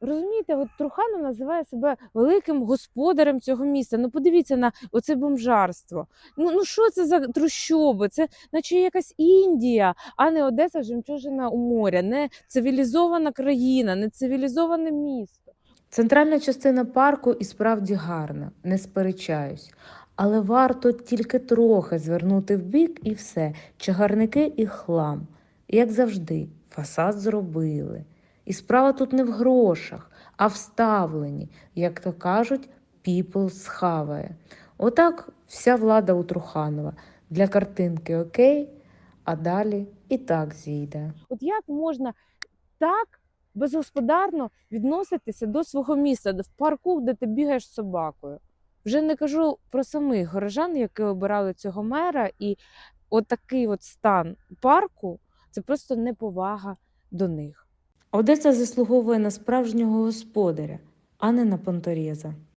Розумієте, от Труханов називає себе великим господарем цього міста. Ну подивіться на оце бомжарство. Ну ну що це за трущоби? Це наче якась Індія, а не Одеса, жемчужина у моря, не цивілізована країна, не цивілізоване місто. Центральна частина парку і справді гарна, не сперечаюсь. Але варто тільки трохи звернути вбік і все, чагарники і хлам. Як завжди, фасад зробили. І справа тут не в грошах, а в ставленні, як то кажуть, people схаває. Отак вся влада у Труханова. Для картинки окей, а далі і так зійде. От як можна так безгосподарно відноситися до свого міста, в парку, де ти бігаєш з собакою? Вже не кажу про самих горожан, які обирали цього мера, і от такий от стан парку це просто неповага до них. Одеса заслуговує на справжнього господаря, а не на понтореза.